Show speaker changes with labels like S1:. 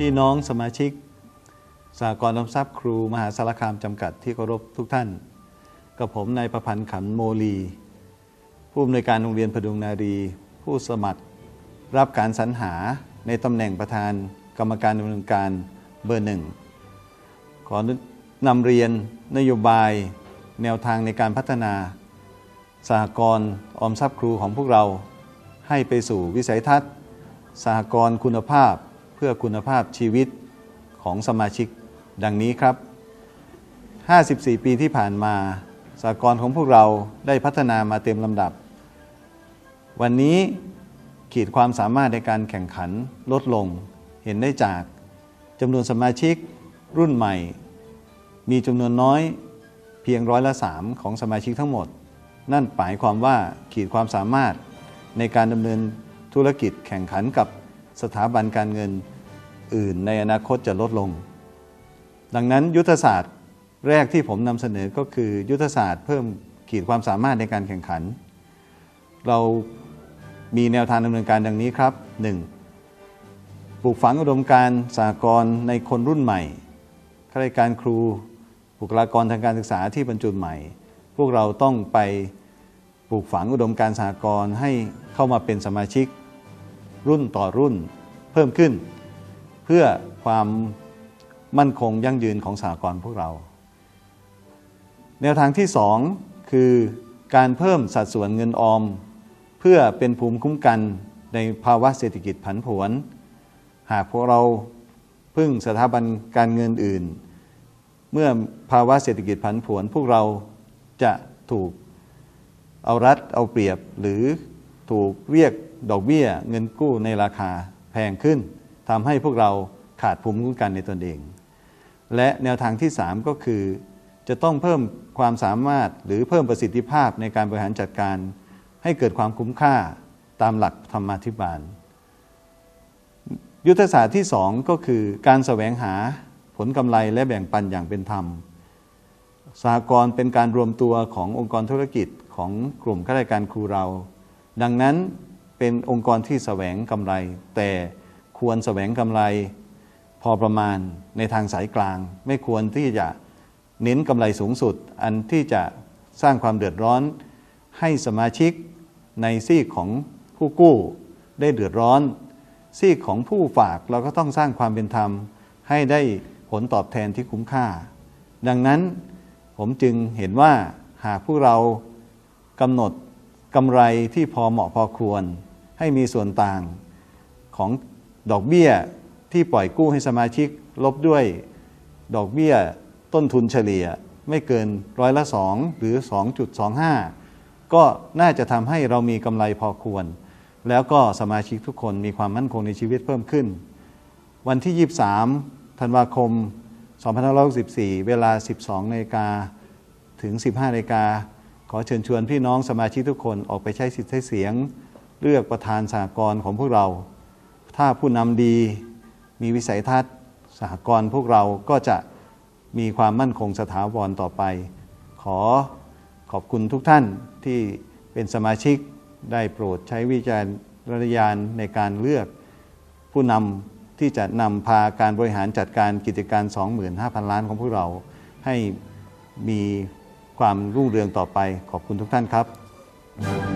S1: พี่น้องสมาชิกสากลน้ำทรัพย์ครูมหาสารคามจำกัดที่เคารพทุกท่าน กับผมนายประพันธ์ขันโมลี ผู้อำนวยการโรงเรียนพดุงนารี ผู้สมัคร รับการสรรหาในตำแหน่งประธานกรรมการดำเนินการเบอร์หนึ่ง ขอนำเรียนนโยบายแนวทางในการพัฒนาสหกรณ์ออมทรัพย์ครูของพวกเรา ให้ไปสู่วิสัยทัศน์สหกรณ์คุณภาพ เพื่อคุณภาพชีวิตของสมาชิกดังนี้ครับ 54 ปีที่ผ่านมาสหกรของพวกเราได้พัฒนามาเต็มลำดับ วันนี้ขีดความสามารถในการแข่งขันลดลง เห็นได้จากจำนวนสมาชิกรุ่นใหม่ มีจำนวนน้อยเพียงร้อยละสามของสมาชิกทั้งหมด นั่นหมายความว่าขีดความสามารถในการดำเนินธุรกิจแข่งขันกับสถาบันการเงิน อื่นในอนาคตจะลดลง ดังนั้นยุทธศาสตร์แรกที่ผมนำเสนอก็คือยุทธศาสตร์เพิ่มขีดความสามารถในการแข่งขัน เรามีแนวทางดำเนินการดังนี้ครับ 1. ปลูกฝังอุดมการณ์สากลในคนรุ่นใหม่ข้าราชการครูบุคลากรทางการศึกษาที่บรรจุใหม่ พวกเราต้องไปปลูกฝังอุดมการณ์สากลให้เข้ามาเป็นสมาชิก รุ่นต่อรุ่นเพิ่มขึ้น เพื่อความมั่นคงยั่งยืนของสากลพวกเรา แนวทางที่ 2 คือการเพิ่มสัดส่วนเงินออม เพื่อเป็นภูมิคุ้มกันในภาวะเศรษฐกิจผันผวน หากพวกเราพึ่งสถาบันการเงินอื่น เมื่อภาวะเศรษฐกิจผันผวน พวกเราจะถูกเอารัดเอาเปรียบหรือถูกเรียกดอกเบี้ยเงินกู้ในราคาแพงขึ้น ทำให้พวกเราขาดภูมิคุ้มกันในตนเอง และแนวทางที่ 3 ก็คือ จะต้องเพิ่มความสามารถหรือเพิ่มประสิทธิภาพในการบริหารจัดการ ให้เกิดความคุ้มค่าตามหลักธรรมาธิบาล ยุทธศาสตร์ที่ 2 ก็คือการแสวงหาผลกำไรและแบ่งปันอย่างเป็นธรรมสหกรณ์เป็นการรวมตัวขององค์กรธุรกิจของกลุ่มข้าราชการครูเรา ดังนั้นเป็นองค์กรที่แสวงกำไร แต่ ควรแสวงกำไรพอประมาณในทางสายกลาง ไม่ควรที่จะเน้นกำไรสูงสุด อันที่จะสร้างความเดือดร้อน ให้สมาชิกในซีกของผู้กู้ได้เดือดร้อน ซีกของผู้ฝากเราก็ต้องสร้างความเป็นธรรม ให้ได้ผลตอบแทนที่คุ้มค่า ดังนั้นผมจึงเห็นว่าหากผู้เรากำหนดกำไรที่พอเหมาะพอควร ให้มีส่วนต่างของ ดอกเบี้ยที่ปล่อยกู้ให้สมาชิกลบด้วย ดอกเบี้ยต้นทุนเฉลี่ยไม่เกินร้อยละสองหรือ 2.25 ก็น่าจะทำให้เรามีกำไรพอควร แล้วก็สมาชิกทุกคนมีความมั่นคงในชีวิตเพิ่มขึ้น วันที่ 23 ธันวาคม 2564 เวลา 12นาฬิกาถึง 15นาฬิกาขอเชิญชวนพี่น้องสมาชิกทุกคนออกไปใช้สิทธิ์ใช้เสียง เลือกประธานสหกรของพวกเรา ถ้าผู้นำดีมีวิสัยทัศน์ สหกรณ์พวกเราก็จะมีความมั่นคงสถาวรต่อไป ขอขอบคุณทุกท่านที่เป็นสมาชิกได้โปรดใช้วิจารณญาณในการเลือก ผู้นำที่จะนำพาการบริหารจัดการกิจการ 25,000 ล้านของพวกเรา ให้มีความรุ่งเรืองต่อไปขอบคุณทุกท่านครับ
S2: ค